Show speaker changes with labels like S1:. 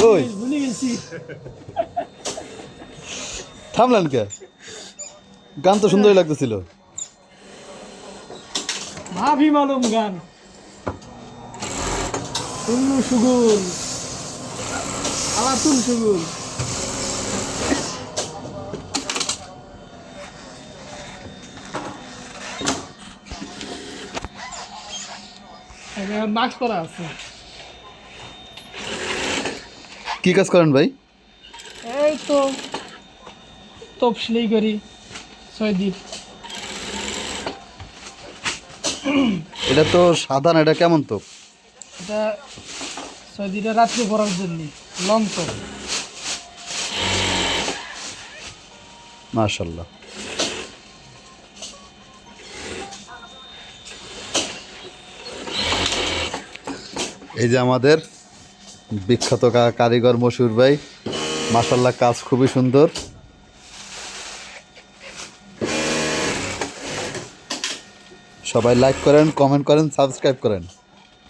S1: কই? থামলেন কে? গান তো সুন্দরই লাগতেছিল।
S2: ভাবি মালুম গান। সুগুল। আলাতুল সুগুল। মাস্ক পরা আছে।
S1: কি কাজ করেন ভাই?
S2: এই তো তপসিলেই করি ছয় দিন
S1: এটা তো সাধারণ এটা কেমন তো
S2: এটা ছয় দিনটা রাত্রে পড়ার জন্য লং তো
S1: মাশাল্লাহ। এই যে আমাদের বিখ্যাত কারিগর মশুর ভাই মাশাল্লাহ কাজ খুবই সুন্দর। সবাই লাইক করেন কমেন্ট করেন সাবস্ক্রাইব করেন।